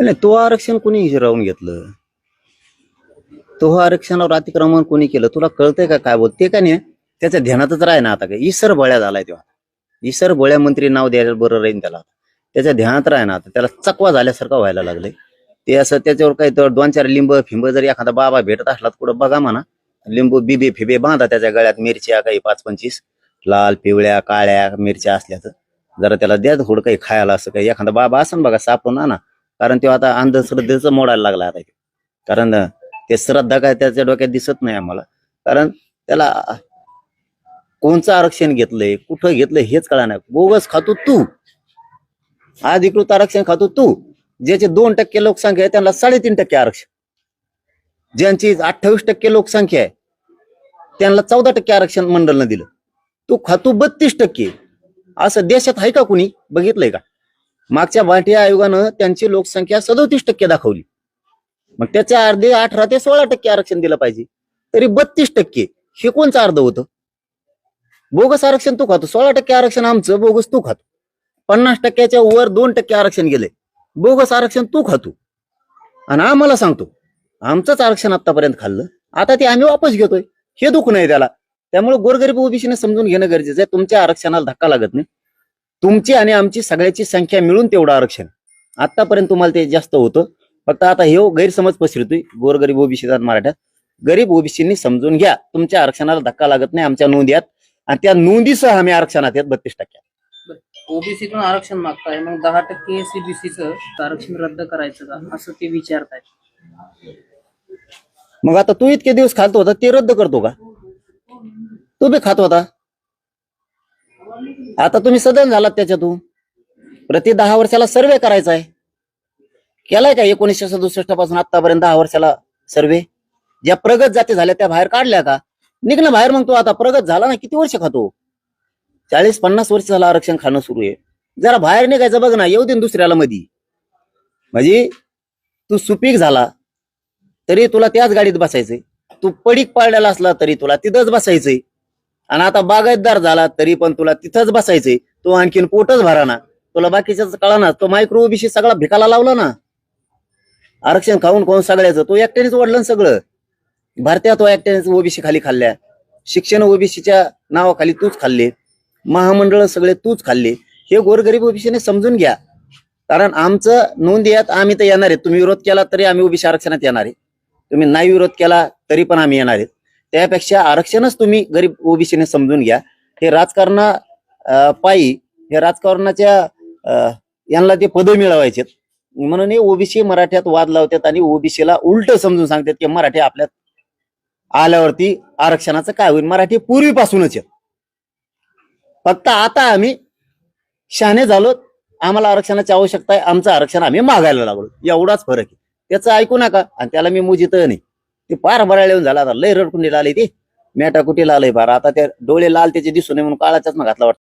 नाही तो आरक्षण कोणी हिरावून घेतलं? तो आरक्षणावर अतिक्रमण कोणी केलं? तुला कळतंय का काय बोलते का नाही? त्याच्या ध्यानातच राह ना आता काय इसर बळ्या झालाय तेव्हा इसर बळ्या मंत्री नाव द्यायला बरं राहील त्याला त्याच्या ध्यानात राह ना आता. त्याला चकवा झाल्यासारखा व्हायला लागले ते असं त्याच्यावर काही तर दोन चार लिंब फिंब जरी एखादा बाबा भेटत असला तर कुठं बघा म्हणा. लिंबू बिबे फिबे बांधा त्याच्या गळ्यात मिरच्या काही पाच पंचवीस. लाल पिवळ्या काळ्या मिरच्या असल्या तर जरा त्याला द्या थोडं काही खायला असं काही एखादा बाबा असं बघा सापडून आणा. कारण तेव्हा आता अंधश्रद्धेचं मोडायला लागला आता. कारण ते श्रद्धा काय त्याच्या डोक्यात दिसत नाही आम्हाला. कारण त्याला कोणचं आरक्षण घेतलंय कुठं घेतलंय हेच कळा नाही बोगस खातो तू. अधिकृत आरक्षण खातो तू. ज्याचे दोन टक्के लोकसंख्या आहे त्यांना साडेतीन टक्के आरक्षण. ज्यांची अठ्ठावीस टक्के लोकसंख्या आहे त्यांना चौदा टक्के आरक्षण मंडळनं दिलं. तू खातो बत्तीस टक्के. असं देशात आहे का कुणी? बघितलंय का? मागच्या भाटिया आयोगानं त्यांची लोकसंख्या सदोतीस टक्के दाखवली. मग त्याच्या अर्धे अठरा ते सोळा टक्के आरक्षण दिलं पाहिजे. तरी बत्तीस टक्के हे कोणचं अर्ध होतं? बोगस आरक्षण तू खातो. सोळा टक्के आरक्षण आमचं बोगस तू खातो. पन्नास टक्क्याच्या वर दोन टक्के आरक्षण गेले. बोगस आरक्षण तू खातो. आणि आम्हाला सांगतो आमचंच आरक्षण आतापर्यंत खाल्लं. आता ते आम्ही वापस घेतोय. हे दुखणं नाही त्याला. त्यामुळे गोरगरीब ओबीसीने समजून घेणं गरजेचं आहे. तुमच्या आरक्षणाला धक्का लागत नाही. तुमची आणि आमची सगळ्याची संख्या मिळून तेवढं आरक्षण. आतापर्यंत तुम्हाला ते जास्त होतं. फक्त आता हे गैरसमज पसरतोय. गोरगरीब ओबीसी मराठ्यात. गरीब ओबीसींनी समजून घ्या. तुमच्या आरक्षणाला धक्का लागत नाही आमच्या नोंदी आणि त्या नोंदीसह आम्ही आरक्षणात आहेत बत्तीस टक्के. ओबीसीतून आरक्षण मागताय. मग दहा टक्के एसीबीसीचं आरक्षण रद्द करायचं का? असं ते विचारतायत मग आता तू इतके दिवस खातो होता ते रद्द करतो का? तू बी खात होता. आता तुम्ही सदन झालात त्याच्यातून. प्रति दहा वर्षाला सर्वे करायचा आहे. केलाय का एकोणीसशे सदुसष्टपासून आतापर्यंत दहा वर्षाला सर्वे ज्या प्रगत जाती झाल्या त्या बाहेर काढल्या का? निघणं बाहेर मग तू आता प्रगत झाला ना किती वर्ष खातो? चाळीस पन्नास वर्ष झालं आरक्षण खाणं सुरू आहे. जरा बाहेर निघायचं बघ ना येऊ दे दुसऱ्याला मधी. म्हणजे तू सुपीक झाला तरी तुला त्याच गाडीत बसायचंय. तू पडीक पाळलेला असला तरी तुला तिथंच बसायचंय. आणि आता बागायतदार झाला तरी पण तुला तिथंच बसायचंय. तो आणखीन पोटच भरा ना तुला बाकीच्याच कळा ना तो मायक्रो ओबीसी सगळा भिकाला लावला ना. आरक्षण खाऊन खाऊन सगळ्याचं. तो एकट्यानेच वाढलं ना सगळं. भारतीय तो एकट्यानेच ओबीसी खाली खाल्ल्या. शिक्षण ओबीसीच्या नावाखाली तूच खाल्ले. महामंडळ सगळे तूच खाल्ले. हे गोरगरीब ओबीसीने समजून घ्या. कारण आमचं नोंद यात आम्ही तर येणार आहे. तुम्ही विरोध केला तरी आम्ही ओबीसी आरक्षणात येणार आहे. तुम्ही नाही विरोध केला तरी पण आम्ही येणार आहेत त्यापेक्षा आरक्षणच तुम्ही गरीब ओबीसीने समजून घ्या. हे राजकारणा पायी हे राजकारणाच्या अं, यांना ते पद मिळवायचे. म्हणून हे ओबीसी मराठ्यात वाद लावतात आणि ओबीसीला उलट समजून सांगतात की मराठी आपल्यात आल्यावरती आरक्षणाचं काय होईल? मराठी पूर्वीपासूनच आहेत फक्त आता आम्ही शहाणे झालो आम्हाला आरक्षणाची आवश्यकता आहे आमचं आरक्षण आम्ही मागायला लागलो. एवढाच फरक आहे. त्याचं ऐकू नका आणि त्याला मी मुजित नाही. ते पार भरायला येऊन झाला आता. लय रडकुंडीला आले ते. मेटा कुटीला आलंय फार आता ते डोळे लाल त्याचे दिसून नये म्हणून काळाच्याच घातला वाटतं.